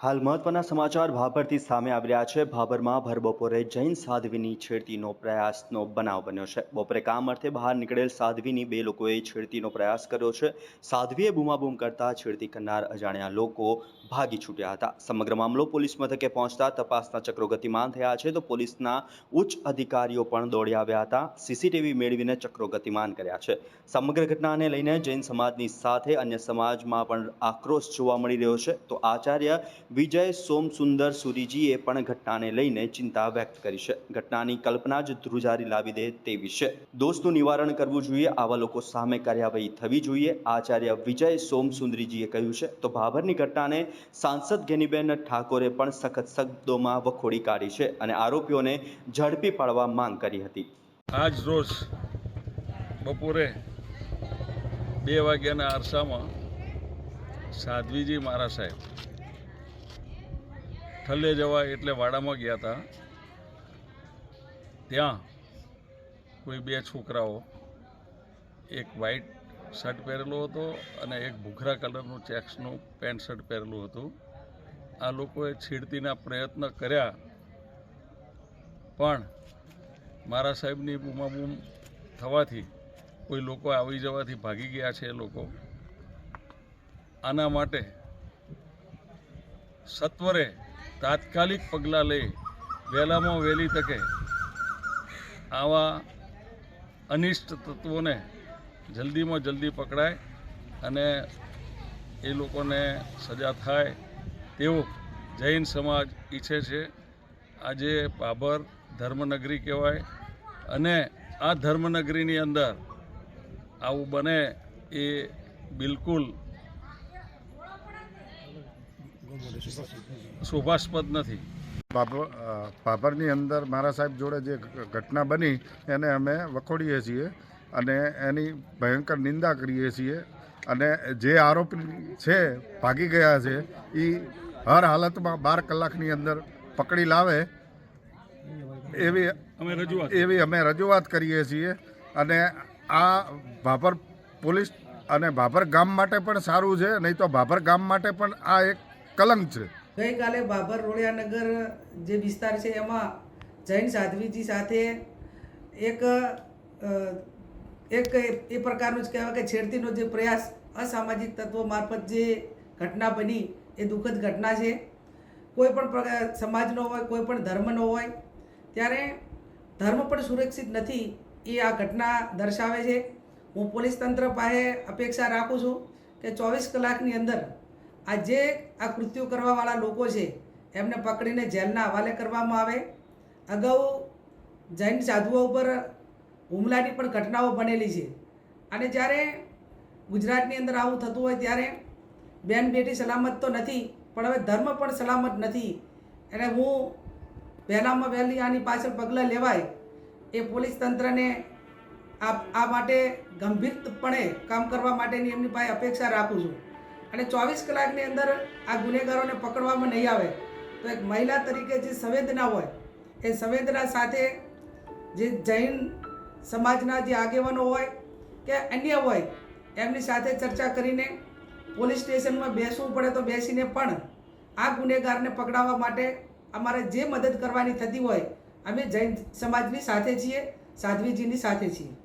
હાલ મહત્વના સમાચાર ભાભરથી સામે આવી રહ્યા છે. ભાભરમાં ભર બપોરે જૈન સાધ્વીની છેડતીનો પ્રયાસનો બનાવ બન્યો છે. બપોરે કામ અર્થે બહાર નીકળેલ સાધ્વીની બે લોકોએ છેડતીનો પ્રયાસ કર્યો છે. સાધ્વીએ બૂમાબૂમ કરતા છેડતી કરનાર અજાણ્યા લોકો ભાગી છૂટ્યા હતા. સમગ્ર મામલો પોલીસ મથકે પહોંચતા તપાસના ચક્રો ગતિમાન થયા છે તો પોલીસના ઉચ્ચ અધિકારીઓ પણ દોડી આવ્યા હતા. સીસીટીવી મેળવીને ચક્રો ગતિમાન કર્યા છે. સમગ્ર ઘટનાને લઈને જૈન સમાજની સાથે અન્ય સમાજમાં પણ આક્રોશ જોવા મળી રહ્યો છે. તો આચાર્ય વિજય સોમસુંદર સુરીજીએ પણ ઘટનાને લઈને ચિંતા વ્યક્ત કરી છે. ઘટનાની કલ્પના જ ધ્રુજારી લાવી દે તેવી છે. દોષનું નિવારણ કરવું જોઈએ, આવા લોકો સામે કાર્યવાહી થવી જોઈએ, આચાર્ય વિજય સોમસુંદરીજીએ કહ્યું છે. તો ભાભરની ઘટનાને સાંસદ ગેનીબેન ઠાકોરે પણ સખત શબ્દોમાં વખોડી કાઢી છે અને આરોપીઓને ઝડપી પાડવા માંગ કરી હતી. આજ રોજ બપોરે બે વાગ્યાના અરસામાં સાધ્વીજી મારા સાહેબ ઠલ્લે જવા એટલે વાડામાં ગયા હતા ત્યાં કોઈ બે છોકરાઓ, એક વ્હાઈટ શર્ટ પહેરેલો હતો અને એક ભૂખરા કલરનું ચેક્સનું પેન્ટ શર્ટ પહેરેલું હતું. આ લોકોએ છેડતીના પ્રયત્ન કર્યા. પણ મારા સાહેબની બૂમાબૂમ થવાથી કોઈ લોકો આવી જવાથી ભાગી ગયા છે એ લોકો. આના માટે સત્વરે તાત્કાલિક પગલાં લઈ વહેલામાં વહેલી તકે આવા અનિષ્ટ તત્વોને જલ્દીમાં જલ્દી પકડાય અને એ લોકોને સજા થાય તેવું જૈન સમાજ ઈચ્છે છે. આજે બાબર ધર્મનગરી કહેવાય અને આ ધર્મનગરીની અંદર આવું બને એ બિલકુલ શોભાસ્પદ નથી. પાપરની અંદર મારા સાહેબ જોડે જે ઘટના બની એને અમે વખોડીએ છીએ અને એની ભયંકર નિંદા કરીએ છીએ અને જે આરોપી છે ભાગી ગયા છે એ હર હાલતમાં બાર કલાકની અંદર પકડી લાવે. એવી અમે રજૂઆત એવી અમે રજૂઆત કરીએ છીએ અને આ ભાભર પોલીસ અને ભાભર ગામ માટે પણ સારું છે નહીં તો ભાભર ગામ માટે પણ આ એક કલંક છે. ગઈકાલે બાબર રોડિયાનગર જે વિસ્તાર છે, એમાં જૈન સાધ્વીજી સાથે એક એક એ પ્રકારનું જ કહેવાય કે છેડતીનો જે પ્રયાસ અસામાજિક તત્વો મારફત જે ઘટના બની, એ દુઃખદ ઘટના છે. કોઈ પણ સમાજનો હોય, કોઈ પણ ધર્મનો હોય, ત્યારે ધર્મ પણ સુરક્ષિત નથી, એ આ ઘટના દર્શાવે છે. હું પોલીસ તંત્ર પાસે અપેક્ષા રાખું છું કે ચોવીસ કલાકની અંદર આ જે આ કૃત્યુ કરવાવાળા લોકો છે, એમને પકડીને જેલના હવાલે કરવામાં આવે. અગાઉ જૈન સાધુઓ ઉપર હુમલાની પણ ઘટનાઓ બનેલી છે. અને જ્યારે ગુજરાતની અંદર આવું થતું હોય ત્યારે બેન બેટી સલામત તો નથી, પણ હવે ધર્મ પણ સલામત નથી. એટલે હું વહેલામાં વહેલી આની પાછળ પગલાં લેવાય એ પોલીસ તંત્રને આ આ માટે ગંભીરપણે કામ કરવા માટેની એમની પાસે અપેક્ષા રાખું છું. અને ચોવીસ કલાકની અંદર આ ગુનેગારોને પકડવામાં નહીં આવે, તો એક મહિલા તરીકે જે સંવેદના હોય, એ સંવેદના સાથે જે જૈન સમાજના જે આગેવાનો હોય કે અન્ય હોય, એમની સાથે ચર્ચા કરીને પોલીસ સ્ટેશનમાં બેસવું પડે તો બેસીને પણ આ ગુનેગારને પકડાવવા માટે અમારે જે મદદ કરવાની થતી હોય, અમે જૈન સમાજની સાથે છીએ, સાધ્વીજીની સાથે છીએ.